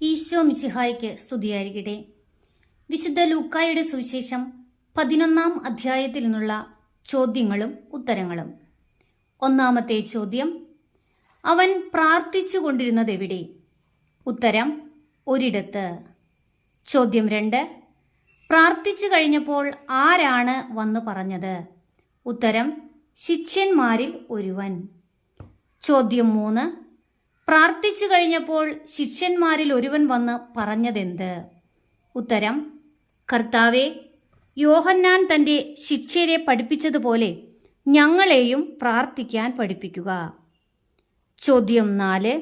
ഈശോ മിശിഹായ്ക്ക് സ്തുതിയായിരിക്കട്ടെ. വിശുദ്ധ ലൂക്കായുടെ സുവിശേഷം പതിനൊന്നാം അധ്യായത്തിൽ നിന്നുള്ള ചോദ്യങ്ങളും ഉത്തരങ്ങളും. ഒന്നാമത്തെ ചോദ്യം അവൻ പ്രാർത്ഥിച്ചു കൊണ്ടിരുന്നതെവിടെ ഉത്തരം ഒരിടത്ത്. ചോദ്യം രണ്ട് പ്രാർത്ഥിച്ചു കഴിഞ്ഞപ്പോൾ ആരാണ് വന്നു പറഞ്ഞത്? ഉത്തരം ശിഷ്യന്മാരിൽ ഒരുവൻ. ചോദ്യം മൂന്ന് പ്രാർത്ഥിച്ചു കഴിഞ്ഞപ്പോൾ ശിഷ്യന്മാരിൽ ഒരുവൻ വന്ന് പറഞ്ഞതെന്ത്? ഉത്തരം കർത്താവെ യോഹന്നാൻ തന്റെ ശിഷ്യരെ പഠിപ്പിച്ചതുപോലെ ഞങ്ങളെയും പ്രാർത്ഥിക്കാൻ പഠിപ്പിക്കുക. ചോദ്യം നാല്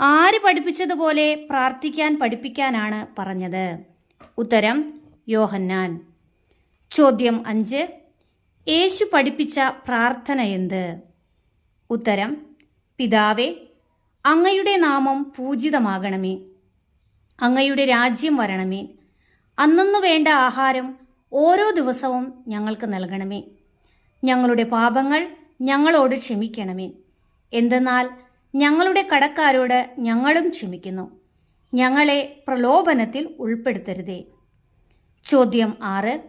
ആര് പഠിപ്പിച്ചതുപോലെ പ്രാർത്ഥിക്കാൻ പഠിപ്പിക്കാനാണ് പറഞ്ഞത്? ഉത്തരം യോഹന്നാൻ. ചോദ്യം അഞ്ച് യേശു പഠിപ്പിച്ച പ്രാർത്ഥന എന്ത്? ഉത്തരം പിതാവേ അങ്ങയുടെ നാമം പൂജിതമാകണമേ. അങ്ങയുടെ രാജ്യം വരണമേ. അന്നന്നു വേണ്ട ആഹാരം ഓരോ ദിവസവും ഞങ്ങൾക്ക് നൽകണമേ. ഞങ്ങളുടെ പാപങ്ങൾ ഞങ്ങളോട് ക്ഷമിക്കണമേ. എന്തെന്നാൽ ഞങ്ങളുടെ കടക്കാരോട് ഞങ്ങളും ക്ഷമിക്കുന്നു. ഞങ്ങളെ പ്രലോഭനത്തിൽ ഉൾപ്പെടുത്തരുതേ. ചോദ്യം ആറ്.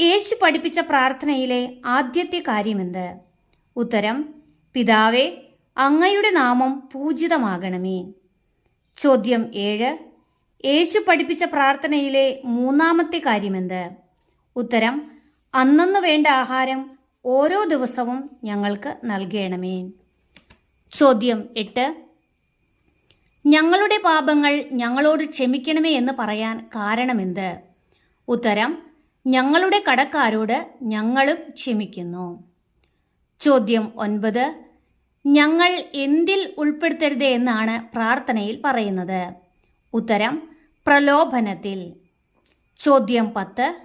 യേശു പഠിപ്പിച്ച പ്രാർത്ഥനയിലെ ആദ്യത്തെ കാര്യമെന്ത്? ഉത്തരം പിതാവേ അങ്ങയുടെ നാമം പൂജിതമാകണമേ. ചോദ്യം ഏഴ്. യേശു പഠിപ്പിച്ച പ്രാർത്ഥനയിലെ മൂന്നാമത്തെ കാര്യമെന്ത്? ഉത്തരം അന്നന്നു വേണ്ട ആഹാരം ഓരോ ദിവസവും ഞങ്ങൾക്ക് നൽകണമേ. ചോദ്യം എട്ട്. ഞങ്ങളുടെ പാപങ്ങൾ ഞങ്ങളോട് ക്ഷമിക്കണമേ എന്ന് പറയാൻ കാരണമെന്ത്? ഉത്തരം ഞങ്ങളുടെ കടക്കാരോട് ഞങ്ങളും ക്ഷമിക്കുന്നു. ചോദ്യം ഒൻപത്. ഞങ്ങൾ എന്തിൽ ഉൾപ്പെടുത്തരുത് എന്നാണ് പ്രാർത്ഥനയിൽ പറയുന്നത്. ഉത്തരം പ്രലോഭനത്തിൽ. ചോദ്യം പത്ത്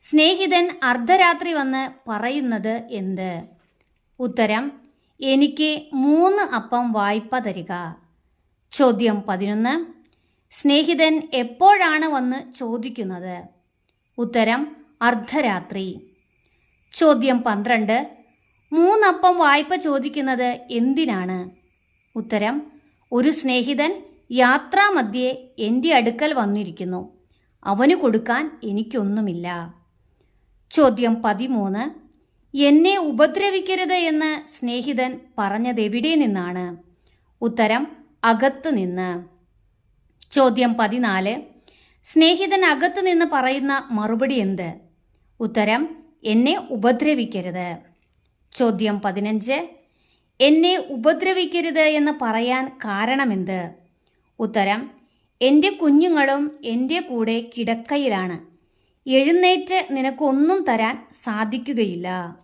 സ്നേഹിതൻ അർദ്ധരാത്രി വന്ന് പറയുന്നത് എന്ത്? ഉത്തരം എനിക്ക് മൂന്ന് അപ്പം വായ്പ തരിക. ചോദ്യം പതിനൊന്ന് സ്നേഹിതൻ എപ്പോഴാണ് വന്ന് ചോദിക്കുന്നത്? ഉത്തരം അർദ്ധരാത്രി. ചോദ്യം പന്ത്രണ്ട് മൂന്നപ്പം വായ്പ ചോദിക്കുന്നത് എന്തിനാണ്? ഉത്തരം ഒരു സ്നേഹിതൻ യാത്രാമധ്യേ എന്റെ അടുക്കൽ വന്നിരിക്കുന്നു. അവന് കൊടുക്കാൻ എനിക്കൊന്നുമില്ല. ചോദ്യം പതിമൂന്ന്. എന്നെ ഉപദ്രവിക്കരുത് എന്ന് സ്നേഹിതൻ പറഞ്ഞതെവിടെ നിന്നാണ്? ഉത്തരം അകത്ത് നിന്ന്. ചോദ്യം പതിനാല്. സ്നേഹിതൻ അകത്ത് നിന്ന് പറയുന്ന മറുപടി എന്ത്? ഉത്തരം എന്നെ ഉപദ്രവിക്കരുത്. ചോദ്യം പതിനഞ്ച്. എന്നെ ഉപദ്രവിക്കരുത് എന്ന് പറയാൻ കാരണമെന്ത്? ഉത്തരം എന്റെ കുഞ്ഞുങ്ങളും എന്റെ കൂടെ കിടക്കയിലാണ്. എഴുന്നേറ്റ് നിനക്കൊന്നും തരാൻ സാധിക്കുകയില്ല.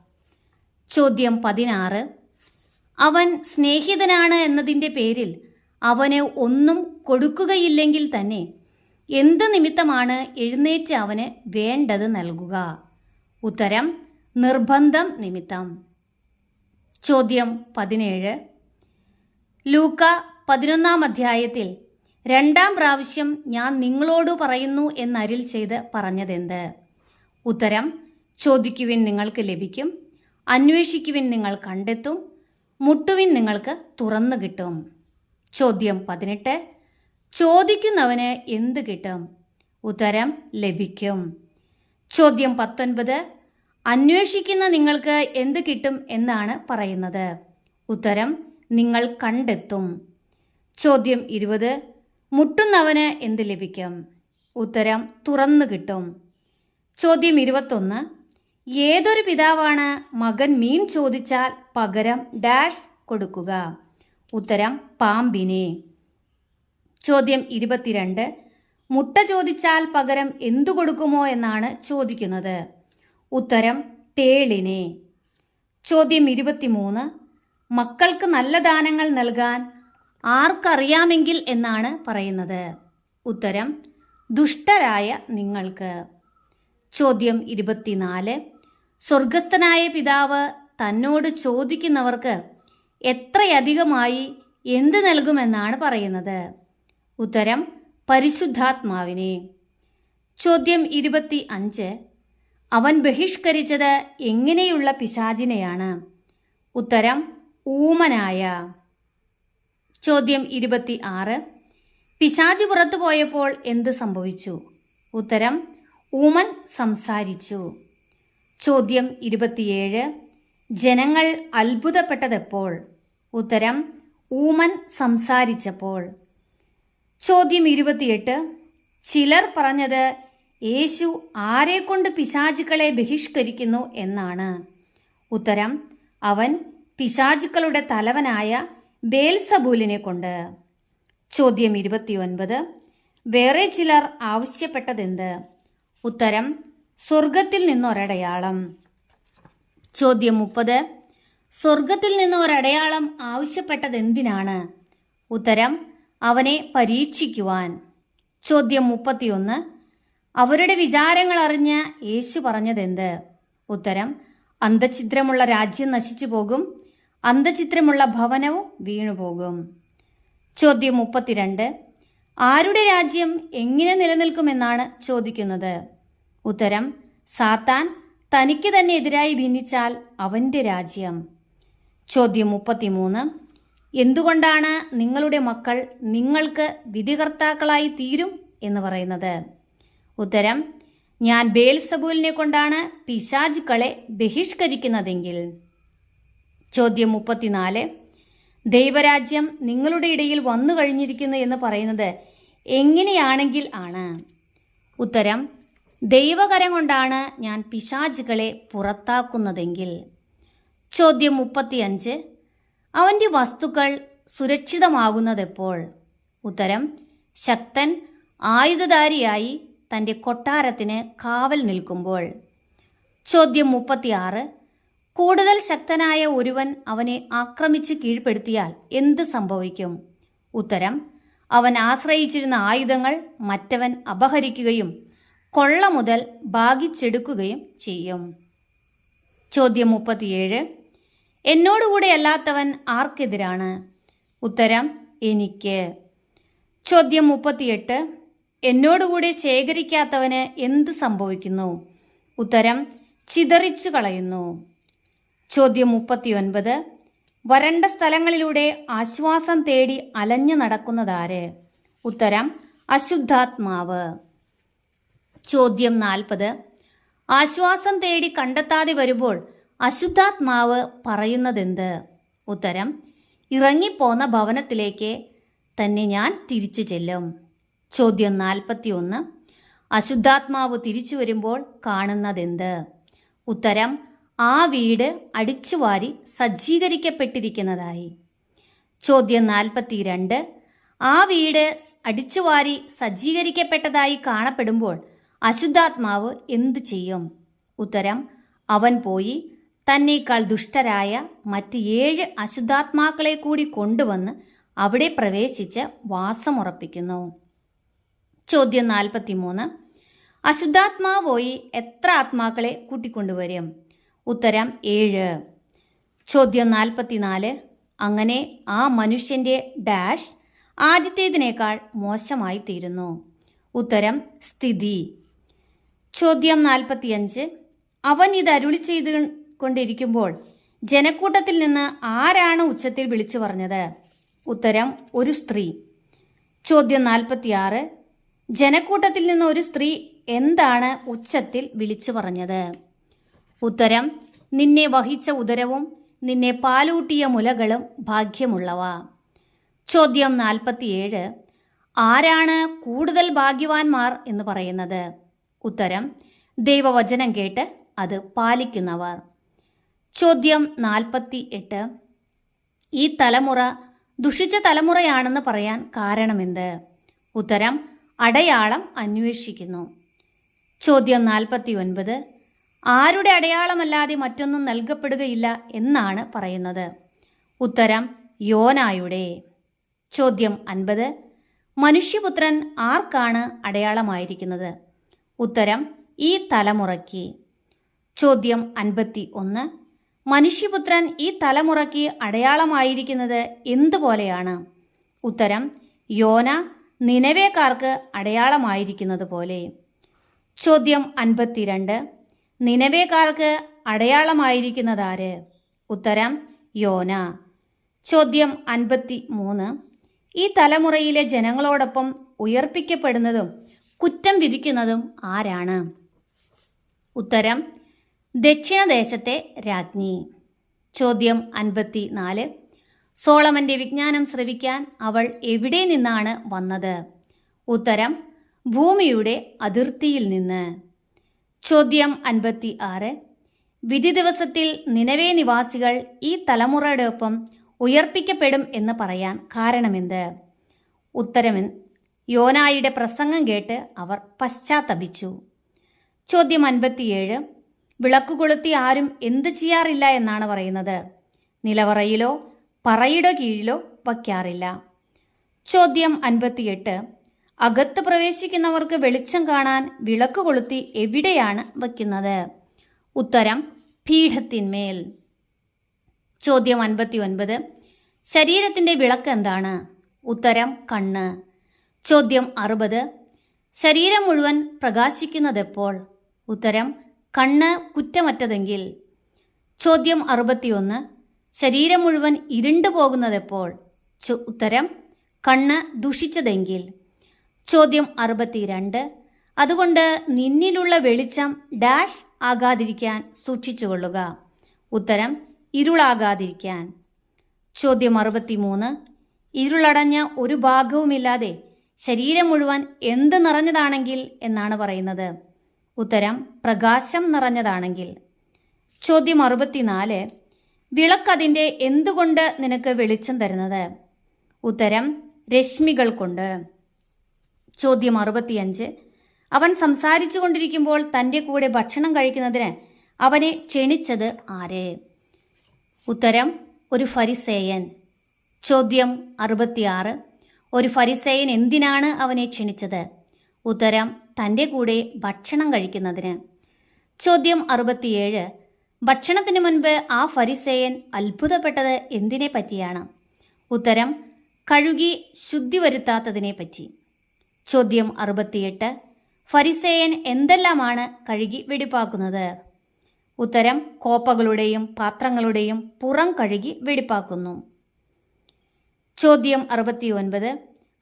ചോദ്യം പതിനാറ്. അവൻ സ്നേഹിതനാണ് എന്നതിന്റെ പേരിൽ അവന് ഒന്നും കൊടുക്കുകയില്ലെങ്കിൽ തന്നെ എന്ത് നിമിത്തമാണ് എഴുന്നേറ്റ് അവന് വേണ്ടത് നൽകുക? ഉത്തരം നിർബന്ധം നിമിത്തം. ചോദ്യം പതിനേഴ്. ലൂക്ക പതിനൊന്നാം അധ്യായത്തിൽ രണ്ടാം പ്രാവശ്യം ഞാൻ നിങ്ങളോട് പറയുന്നു എന്നരിൽ ചെയ്ത് പറഞ്ഞതെന്ത്? ഉത്തരം ചോദിക്കുവിൻ നിങ്ങൾക്ക് ലഭിക്കും അന്വേഷിക്കുവിൻ നിങ്ങൾ കണ്ടെത്തും മുട്ടുവിൻ നിങ്ങൾക്ക് തുറന്നു കിട്ടും. ചോദ്യം പതിനെട്ട് ചോദിക്കുന്നവന് എന്ത് കിട്ടും? ഉത്തരം ലഭിക്കും. ചോദ്യം പത്തൊൻപത് അന്വേഷിക്കുന്ന നിങ്ങൾക്ക് എന്ത് കിട്ടും എന്നാണ് പറയുന്നത്. ഉത്തരം നിങ്ങൾ കണ്ടെത്തും. ചോദ്യം ഇരുപത് മുട്ടുന്നവന് എന്ത് ലഭിക്കും? ഉത്തരം തുറന്നു കിട്ടും. ചോദ്യം ഇരുപത്തൊന്ന് ഏതൊരു പിതാവാണ് മകൻ മീൻ ചോദിച്ചാൽ പകരം ഡാഷ് കൊടുക്കുക? ഉത്തരം പാമ്പിനെ. ചോദ്യം ഇരുപത്തിരണ്ട് മുട്ട ചോദിച്ചാൽ പകരം എന്തു കൊടുക്കുമോ എന്നാണ് ചോദിക്കുന്നത്. ഉത്തരം തേളിനെ. ചോദ്യം ഇരുപത്തിമൂന്ന്. മക്കൾക്ക് നല്ല ദാനങ്ങൾ നൽകാൻ ആർക്കറിയാമെങ്കിൽ എന്നാണ് പറയുന്നത്. ഉത്തരം ദുഷ്ടരായ നിങ്ങൾക്ക്. ചോദ്യം ഇരുപത്തിനാല്. സ്വർഗസ്ഥനായ പിതാവ് തന്നോട് ചോദിക്കുന്നവർക്ക് എത്രയധികമായി എന്ത് നൽകുമെന്നാണ് പറയുന്നത്. ഉത്തരം പരിശുദ്ധാത്മാവിനെ. ചോദ്യം ഇരുപത്തി അഞ്ച് അവൻ ബഹിഷ്കരിച്ചത് എങ്ങനെയുള്ള പിശാചിനെയാണ്? ഉത്തരം ഊമനായ. ചോദ്യം ഇരുപത്തി ആറ് പിശാചി പുറത്തു പോയപ്പോൾ എന്ത് സംഭവിച്ചു? ഉത്തരം ഊമൻ സംസാരിച്ചു. ചോദ്യം ഇരുപത്തിയേഴ്. ജനങ്ങൾ അത്ഭുതപ്പെട്ടതെപ്പോൾ? ഉത്തരം ഊമൻ സംസാരിച്ചപ്പോൾ. ചോദ്യം ഇരുപത്തിയെട്ട്. ചിലർ പറഞ്ഞത് യേശു ആരെക്കൊണ്ട് പിശാചുക്കളെ ബഹിഷ്കരിക്കുന്നു എന്നാണ്. ഉത്തരം അവൻ പിശാചുക്കളുടെ തലവനായ ബേൽസബൂലിനെ കൊണ്ട്. ചോദ്യം ഇരുപത്തിയൊൻപത് വേറെ ചിലർ ആവശ്യപ്പെട്ടതെന്ത്? ഉത്തരം സ്വർഗത്തിൽ നിന്നൊരടയാളം. ചോദ്യം മുപ്പത് സ്വർഗത്തിൽ നിന്ന് ഒരടയാളം ആവശ്യപ്പെട്ടതെന്തിനാണ്? ഉത്തരം അവനെ പരീക്ഷിക്കുവാൻ. ചോദ്യം മുപ്പത്തിയൊന്ന് അവരുടെ വിചാരങ്ങൾ അറിഞ്ഞ് യേശു പറഞ്ഞതെന്ത്? ഉത്തരം അന്തഛിദ്രമുള്ള രാജ്യം നശിച്ചു പോകും അന്തഛിദ്രമുള്ള ഭവനവും വീണുപോകും ചോദ്യം മുപ്പത്തിരണ്ട് ആരുടെ രാജ്യം എങ്ങനെ നിലനിൽക്കുമെന്നാണ് ചോദിക്കുന്നത്? ഉത്തരം സാത്താൻ തനിക്ക് തന്നെ എതിരായി ഭിന്നിച്ചാൽ അവന്റെ രാജ്യം. ചോദ്യം മുപ്പത്തിമൂന്ന് എന്തുകൊണ്ടാണ് നിങ്ങളുടെ മക്കൾ നിങ്ങൾക്ക് വിധികർത്താക്കളായി തീരും എന്ന് പറയുന്നത്? ഉത്തരം ഞാൻ ബേൽസബൂലിനെ കൊണ്ടാണ് പിശാജുക്കളെ ബഹിഷ്കരിക്കുന്നതെങ്കിൽ. ചോദ്യം മുപ്പത്തിനാല് ദൈവരാജ്യം നിങ്ങളുടെ ഇടയിൽ വന്നു കഴിഞ്ഞിരിക്കുന്നു എന്ന് പറയുന്നത് എങ്ങനെയാണെങ്കിൽ ആണ്? ഉത്തരം ദൈവകരം കൊണ്ടാണ് ഞാൻ പിശാചുകളെ പുറത്താക്കുന്നതെങ്കിൽ. ചോദ്യം മുപ്പത്തിയഞ്ച് അവന്റെ വസ്തുക്കൾ സുരക്ഷിതമാകുന്നതെപ്പോൾ? ഉത്തരം ശക്തൻ ആയുധധാരിയായി തന്റെ കൊട്ടാരത്തിന് കാവൽ നിൽക്കുമ്പോൾ. ചോദ്യം മുപ്പത്തിയാറ്. കൂടുതൽ ശക്തനായ ഒരുവൻ അവനെ ആക്രമിച്ച് കീഴ്പ്പെടുത്തിയാൽ എന്ത് സംഭവിക്കും? ഉത്തരം അവൻ ആശ്രയിച്ചിരുന്ന ആയുധങ്ങൾ മറ്റവൻ അപഹരിക്കുകയും കൊള്ള മുതൽ ഭാഗിച്ചെടുക്കുകയും ചെയ്യും. ചോദ്യം മുപ്പത്തിയേഴ്. എന്നോടുകൂടെ അല്ലാത്തവൻ ആർക്കെതിരാണ്? ഉത്തരം എനിക്ക്. ചോദ്യം മുപ്പത്തിയെട്ട്. എന്നോടുകൂടെ ശേഖരിക്കാത്തവന് എന്ത് സംഭവിക്കുന്നു? ഉത്തരം ചിതറിച്ചു കളയുന്നു. ചോദ്യം മുപ്പത്തിയൊൻപത്. വരണ്ട സ്ഥലങ്ങളിലൂടെ ആശ്വാസം തേടി അലഞ്ഞു നടക്കുന്നതാര്? ഉത്തരം അശുദ്ധാത്മാവ്. ചോദ്യം നാൽപ്പത്. ആശ്വാസം തേടി കണ്ടെത്താതെ വരുമ്പോൾ അശുദ്ധാത്മാവ് പറയുന്നതെന്ത്? ഉത്തരം ഇറങ്ങിപ്പോന്ന ഭവനത്തിലേക്ക് തന്നെ ഞാൻ തിരിച്ചു ചെല്ലും. ചോദ്യം നാൽപ്പത്തിയൊന്ന്. അശുദ്ധാത്മാവ് തിരിച്ചു വരുമ്പോൾ കാണുന്നതെന്ത്? ഉത്തരം ആ വീട് അടിച്ചുവാരി സജ്ജീകരിക്കപ്പെട്ടിരിക്കുന്നതായി. ചോദ്യം നാൽപ്പത്തിരണ്ട്. ആ വീട് അടിച്ചുവാരി സജ്ജീകരിക്കപ്പെട്ടതായി കാണപ്പെടുമ്പോൾ അശുദ്ധാത്മാവ് എന്തു ചെയ്യും? ഉത്തരം അവൻ പോയി തന്നേക്കാൾ ദുഷ്ടരായ മറ്റ് ഏഴ് അശുദ്ധാത്മാക്കളെ കൂടി കൊണ്ടുവന്ന് അവിടെ പ്രവേശിച്ച് വാസമുറപ്പിക്കുന്നു. ചോദ്യം നാൽപ്പത്തിമൂന്ന്. അശുദ്ധാത്മാവ് എത്ര ആത്മാക്കളെ കൂട്ടിക്കൊണ്ടുവരും? ഉത്തരം ഏഴ്. ചോദ്യം നാൽപ്പത്തിനാല്. അങ്ങനെ ആ മനുഷ്യന്റെ ഡാഷ് ആദ്യത്തേതിനേക്കാൾ മോശമായി തീരുന്നു. ഉത്തരം സ്ഥിതി. ചോദ്യം നാൽപ്പത്തിയഞ്ച്. അവൻ ഇത് അരുളി ചെയ്ത് കൊണ്ടിരിക്കുമ്പോൾ ജനക്കൂട്ടത്തിൽ നിന്ന് ആരാണ് ഉച്ചത്തിൽ വിളിച്ചു പറഞ്ഞത്? ഉത്തരം ഒരു സ്ത്രീ. ചോദ്യം നാൽപ്പത്തിയാറ്. ജനക്കൂട്ടത്തിൽ നിന്ന് ഒരു സ്ത്രീ എന്താണ് ഉച്ചത്തിൽ വിളിച്ചു പറഞ്ഞത്? ഉത്തരം നിന്നെ വഹിച്ച ഉദരവും നിന്നെ പാലൂട്ടിയ മുലകളും ഭാഗ്യമുള്ളവ. ചോദ്യം നാൽപ്പത്തിയേഴ് ആരാണ് കൂടുതൽ ഭാഗ്യവാന്മാർ എന്ന് പറയുന്നത്? ഉത്തരം ദൈവവചനം കേട്ട് അത് പാലിക്കുന്നവർ. ചോദ്യം നാൽപ്പത്തി എട്ട് ഈ തലമുറ ദുഷിച്ച തലമുറയാണെന്ന് പറയാൻ കാരണമെന്ത്? ഉത്തരം അടയാളം അന്വേഷിക്കുന്നു. ചോദ്യം നാൽപ്പത്തി ഒൻപത് ആരുടെ അടയാളമല്ലാതെ മറ്റൊന്നും നൽകപ്പെടുകയില്ല എന്നാണ് പറയുന്നത്. ഉത്തരം യോനായുടെ. ചോദ്യം അൻപത്. മനുഷ്യപുത്രൻ ആർക്കാണ് അടയാളമായിരിക്കുന്നത്? ഉത്തരം ഈ തലമുറയ്ക്ക്. ചോദ്യം അൻപത്തി ഒന്ന് മനുഷ്യപുത്രൻ ഈ തലമുറയ്ക്ക് അടയാളമായിരിക്കുന്നത് എന്തുപോലെയാണ്? ഉത്തരം യോന നിലവേക്കാർക്ക് അടയാളമായിരിക്കുന്നത് പോലെ. ചോദ്യം അൻപത്തിരണ്ട്. നിലവേക്കാർക്ക് അടയാളമായിരിക്കുന്നതാര്? ഉത്തരം യോന. ചോദ്യം അൻപത്തി മൂന്ന് ഈ തലമുറയിലെ ജനങ്ങളോടൊപ്പം ഉയർപ്പിക്കപ്പെടുന്നതും കുറ്റം വിധിക്കുന്നതും ആരാണ്? ഉത്തരം ദക്ഷിണദേശത്തെ രാജ്ഞി. ചോദ്യം അൻപത്തി നാല് സോളമന്റെ വിജ്ഞാനം ശ്രവിക്കാൻ അവൾ എവിടെ നിന്നാണ് വന്നത്? ഉത്തരം ഭൂമിയുടെ അതിർത്തിയിൽ നിന്ന്. ചോദ്യം അൻപത്തി ആറ് വിധി ദിവസത്തിൽ നിലവേ നിവാസികൾ ഈ തലമുറയുടെ ഒപ്പം ഉയർപ്പിക്കപ്പെടും എന്ന് പറയാൻ കാരണമെന്ത്? ഉത്തരമെൻ യോനായിയുടെ പ്രസംഗം കേട്ട് അവർ പശ്ചാത്തപിച്ചു. ചോദ്യം അൻപത്തിയേഴ്. വിളക്ക് കൊളുത്തി ആരും എന്ത് ചെയ്യാറില്ല എന്നാണ് പറയുന്നത്? നിലവറയിലോ പറയുടെ കീഴിലോ വയ്ക്കാറില്ല. ചോദ്യം അൻപത്തിയെട്ട്. അകത്ത് പ്രവേശിക്കുന്നവർക്ക് വെളിച്ചം കാണാൻ വിളക്ക് കൊളുത്തി എവിടെയാണ് വയ്ക്കുന്നത്? ഉത്തരം പീഠത്തിന്മേൽ. ചോദ്യം അൻപത്തി ഒൻപത് ശരീരത്തിന്റെ വിളക്ക് എന്താണ്? ഉത്തരം കണ്ണ്. ചോദ്യം അറുപത്. ശരീരം മുഴുവൻ പ്രകാശിക്കുന്നത് എപ്പോൾ ഉത്തരം കണ്ണ് കുറ്റമറ്റതെങ്കിൽ. ചോദ്യം അറുപത്തിയൊന്ന്. ശരീരം മുഴുവൻ ഇരുണ്ടു പോകുന്നതെപ്പോൾ? ഉത്തരം കണ്ണ് ദുഷിച്ചതെങ്കിൽ. ചോദ്യം അറുപത്തിരണ്ട്. അതുകൊണ്ട് നിന്നിലുള്ള വെളിച്ചം ഡാഷ് ആകാതിരിക്കാൻ സൂക്ഷിച്ചുകൊള്ളുക. ഉത്തരം ഇരുളാകാതിരിക്കാൻ. ചോദ്യം അറുപത്തിമൂന്ന്. ഇരുളടഞ്ഞ ഒരു ഭാഗവുമില്ലാതെ ശരീരം മുഴുവൻ എന്ത് നിറഞ്ഞതാണെങ്കിൽ എന്നാണ് പറയുന്നത്. ഉത്തരം പ്രകാശം നിറഞ്ഞതാണെങ്കിൽ. ചോദ്യം അറുപത്തിനാല്. വിളക്കതിന്റെ എന്തുകൊണ്ട് നിനക്ക് വെളിച്ചം തരുന്നത്? ഉത്തരം രശ്മികൾ കൊണ്ട് ചോദ്യം അറുപത്തിയഞ്ച്. അവൻ സംസാരിച്ചു കൊണ്ടിരിക്കുമ്പോൾ തന്റെ കൂടെ ഭക്ഷണം കഴിക്കുന്നതിന് അവനെ ക്ഷണിച്ചത് ആര്? ഉത്തരം ഒരു ഫരിസേയൻ. ചോദ്യം അറുപത്തിയാറ്. ഒരു ഫരിസേയൻ എന്തിനാണ് അവനെ ക്ഷണിച്ചത്? ഉത്തരം തന്റെ കൂടെ ഭക്ഷണം കഴിക്കുന്നതിന്. ചോദ്യം അറുപത്തിയേഴ്. ഭക്ഷണത്തിന് മുൻപ് ആ ഫരിസേയൻ അത്ഭുതപ്പെട്ടത് എന്തിനെ പറ്റിയാണ്? ഉത്തരം കഴുകി ശുദ്ധി വരുത്താത്തതിനെ പറ്റി. ചോദ്യം അറുപത്തിയെട്ട് ഫരിസേയൻ എന്തെല്ലാമാണ് കഴുകി വെടിപ്പാക്കുന്നത്? ഉത്തരം കോപ്പകളുടെയും പാത്രങ്ങളുടെയും പുറം കഴുകി വെടിപ്പാക്കുന്നു. ചോദ്യം അറുപത്തിയൊൻപത്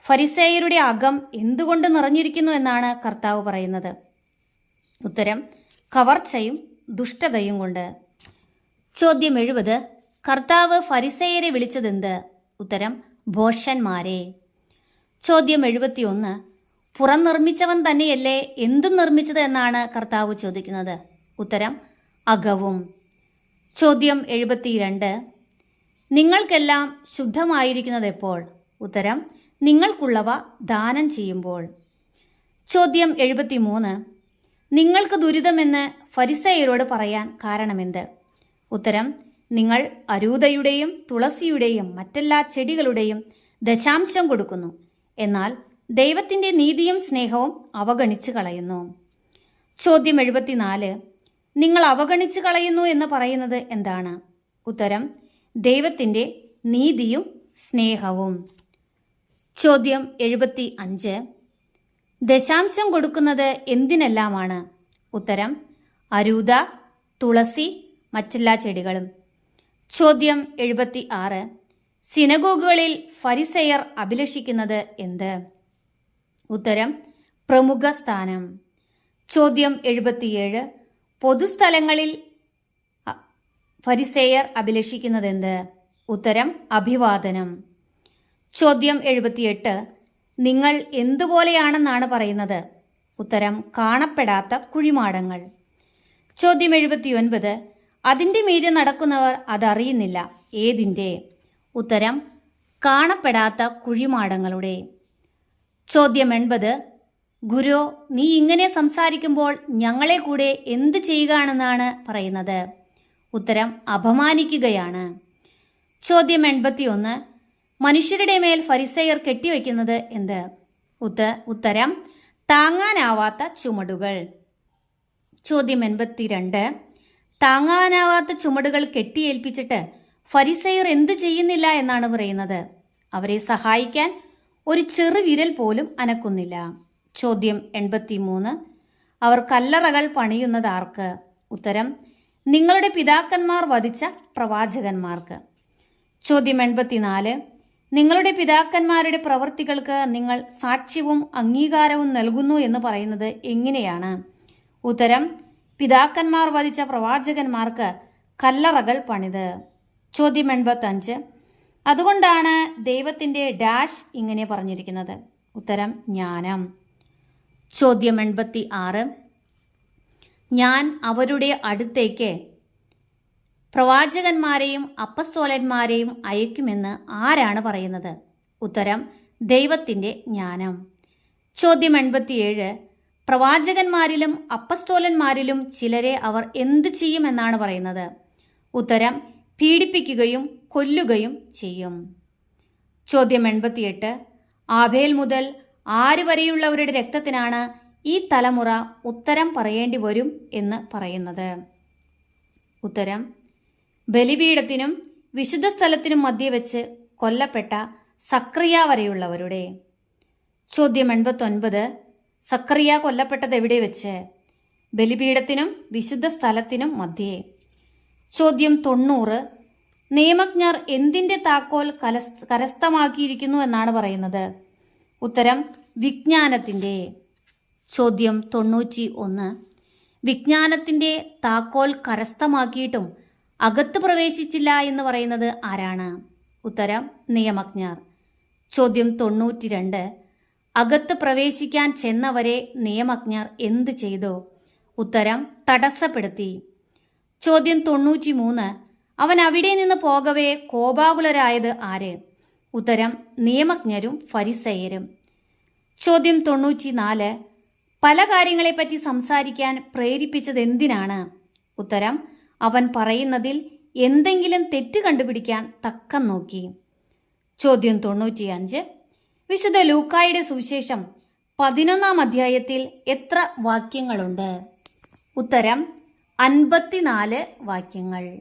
ഫരിസേയരുടെ അകം എന്തുകൊണ്ട് നിറഞ്ഞിരിക്കുന്നു എന്നാണ് കർത്താവ് പറയുന്നത്? ഉത്തരം കവർച്ചയും ദുഷ്ടതയും കൊണ്ട്. ചോദ്യം എഴുപത് കർത്താവ് ഫരിസേയരെ വിളിച്ചതെന്ത്? ഉത്തരം ഭോഷന്മാരെ. ചോദ്യം എഴുപത്തിയൊന്ന് പുറം നിർമ്മിച്ചവൻ തന്നെയല്ലേ എന്തും നിർമ്മിച്ചത് എന്നാണ് കർത്താവ് ചോദിക്കുന്നത്? ഉത്തരം അകവും. ചോദ്യം എഴുപത്തിരണ്ട് നിങ്ങൾക്കെല്ലാം ശുദ്ധമായിരിക്കുന്നത് എപ്പോൾ ഉത്തരം നിങ്ങൾക്കുള്ളവ ദാനം ചെയ്യുമ്പോൾ. ചോദ്യം എഴുപത്തിമൂന്ന് നിങ്ങൾക്ക് ദുരിതമെന്ന് ഫരിസയരോട് പറയാൻ കാരണമെന്ത്? ഉത്തരം നിങ്ങൾ അരൂതയുടെയും തുളസിയുടെയും മറ്റെല്ലാ ചെടികളുടെയും ദശാംശം കൊടുക്കുന്നു. എന്നാൽ ദൈവത്തിന്റെ നീതിയും സ്നേഹവും അവഗണിച്ചു കളയുന്നു. ചോദ്യം എഴുപത്തിനാല് നിങ്ങൾ അവഗണിച്ചു കളയുന്നു എന്ന് പറയുന്നത് എന്താണ്? ഉത്തരം ദൈവത്തിന്റെ നീതിയും സ്നേഹവും. ചോദ്യം എഴുപത്തി അഞ്ച് ദശാംശം കൊടുക്കുന്നത് എന്തിനെല്ലാമാണ്? ഉത്തരം അരൂത തുളസി മറ്റെല്ലാ ചെടികളും. ചോദ്യം എഴുപത്തി ആറ് സിനഗോഗുകളിൽ ഫരിസയർ അഭിലഷിക്കുന്നത് എന്ത്? ഉത്തരം പ്രമുഖ സ്ഥാനം. ചോദ്യം എഴുപത്തിയേഴ്. പൊതുസ്ഥലങ്ങളിൽ ഫരിസെയർ അഭിലഷിക്കുന്നത് അഭിലഷിക്കുന്നതെന്ത് ഉത്തരം അഭിവാദനം. ചോദ്യം എഴുപത്തിയെട്ട്. നിങ്ങൾ എന്തുപോലെയാണെന്നാണ് പറയുന്നത്? ഉത്തരം കാണപ്പെടാത്ത കുഴിമാടങ്ങൾ. ചോദ്യം എഴുപത്തിയൊൻപത്. അതിന്റെ മീതെ നടക്കുന്നവർ അതറിയുന്നില്ല ഏതിന്റെ ഉത്തരം കാണപ്പെടാത്ത കുഴിമാടങ്ങളുടെ. ചോദ്യം എൺപത്. ഗുരു നീ ഇങ്ങനെ സംസാരിക്കുമ്പോൾ ഞങ്ങളെ കൂടെ എന്ത് ചെയ്യുകയാണെന്നാണ് പറയുന്നത്? ഉത്തരം അപമാനിക്കുകയാണ്. ചോദ്യം എൺപത്തിയൊന്ന്. മനുഷ്യരുടെ മേൽ ഫരിസയർ കെട്ടിവെക്കുന്നത് എന്ത്? ഉത്ത ഉത്തരം താങ്ങാനാവാത്ത ചുമടുകൾ. ചോദ്യം എൺപത്തിരണ്ട്. താങ്ങാനാവാത്ത ചുമടുകൾ കെട്ടിയേൽപ്പിച്ചിട്ട് ഫരിസയർ എന്ത് ചെയ്യുന്നില്ല എന്നാണ് പറയുന്നത്. അവരെ സഹായിക്കാൻ ഒരു ചെറുവിരൽ പോലും അനക്കുന്നില്ല. ചോദ്യം എൺപത്തിമൂന്ന്. അവർ കല്ലറകൾ പണിയുന്നത് ആർക്ക്? ഉത്തരം നിങ്ങളുടെ പിതാക്കന്മാർ വധിച്ച പ്രവാചകന്മാർക്ക്. ചോദ്യം എൺപത്തിനാല്. നിങ്ങളുടെ പിതാക്കന്മാരുടെ പ്രവൃത്തികൾക്ക് നിങ്ങൾ സാക്ഷ്യവും അംഗീകാരവും നൽകുന്നു എന്ന് പറയുന്നത് എങ്ങനെയാണ്? ഉത്തരം പിതാക്കന്മാർ വധിച്ച പ്രവാചകന്മാർക്ക് കല്ലറകൾ പണിത്. ചോദ്യം എൺപത്തഞ്ച്. അതുകൊണ്ടാണ് ദൈവത്തിന്റെ ഡാഷ് ഇങ്ങനെ പറഞ്ഞിരിക്കുന്നത്. ഉത്തരം ജ്ഞാനം. ചോദ്യം എൺപത്തി ആറ് ഞാൻ അവരുടെ അടുത്തേക്ക് പ്രവാചകന്മാരെയും അപ്പസ്തോലന്മാരെയും അയക്കുമെന്ന് ആരാണ് പറയുന്നത്? ഉത്തരം ദൈവത്തിന്റെ ജ്ഞാനം. ചോദ്യം എൺപത്തിയേഴ്. പ്രവാചകന്മാരിലും അപ്പസ്തോലന്മാരിലും ചിലരെ അവർ എന്ത് ചെയ്യുമെന്നാണ് പറയുന്നത്. ഉത്തരം പീഡിപ്പിക്കുകയും കൊല്ലുകയും ചെയ്യും. ചോദ്യം എൺപത്തിയെട്ട്. ആബേൽ മുതൽ ആര് വരെയുള്ളവരുടെ രക്തത്തിനാണ് ഈ തലമുറ ഉത്തരം പറയേണ്ടി വരും എന്ന് പറയുന്നത്? ഉത്തരം ബലിപീഠത്തിനും വിശുദ്ധ സ്ഥലത്തിനും മധ്യ വെച്ച് കൊല്ലപ്പെട്ട സക്രിയ വരെയുള്ളവരുടെ. ചോദ്യം എൺപത്തൊൻപത്. സക്രിയ കൊല്ലപ്പെട്ടത് എവിടെ വെച്ച്? ബലിപീഠത്തിനും വിശുദ്ധ സ്ഥലത്തിനും മധ്യേ. ചോദ്യം തൊണ്ണൂറ്. നിയമജ്ഞർ എന്തിന്റെ താക്കോൽ കരസ്ഥമാക്കിയിരിക്കുന്നു എന്നാണ് പറയുന്നത്? ഉത്തരം വിജ്ഞാനത്തിന്റെ. ചോദ്യം തൊണ്ണൂറ്റി ഒന്ന് വിജ്ഞാനത്തിന്റെ താക്കോൽ കരസ്ഥമാക്കിയിട്ടും അകത്ത് പ്രവേശിച്ചില്ല എന്ന് പറയുന്നത് ആരാണ്? ഉത്തരം നിയമജ്ഞർ. ചോദ്യം തൊണ്ണൂറ്റി രണ്ട് അകത്ത് പ്രവേശിക്കാൻ ചെന്നവരെ നിയമജ്ഞർ എന്ത് ചെയ്തു? ഉത്തരം തടസ്സപ്പെടുത്തി. ചോദ്യം തൊണ്ണൂറ്റി മൂന്ന് അവൻ അവിടെ നിന്ന് പോകവേ കോപാകുലരായത് ആര്? ഉത്തരം നിയമജ്ഞരും ഫരിസയരും. ചോദ്യം തൊണ്ണൂറ്റിനാല്. പല കാര്യങ്ങളെപ്പറ്റി സംസാരിക്കാൻ പ്രേരിപ്പിച്ചത് എന്തിനാണ്? ഉത്തരം അവൻ പറയുന്നതിൽ എന്തെങ്കിലും തെറ്റ് കണ്ടുപിടിക്കാൻ തക്കം നോക്കി. ചോദ്യം തൊണ്ണൂറ്റിയഞ്ച്. വിശുദ്ധ ലൂക്കായുടെ സുവിശേഷം പതിനൊന്നാം അധ്യായത്തിൽ എത്ര വാക്യങ്ങളുണ്ട്? ഉത്തരം അൻപത്തിനാല് വാക്യങ്ങൾ.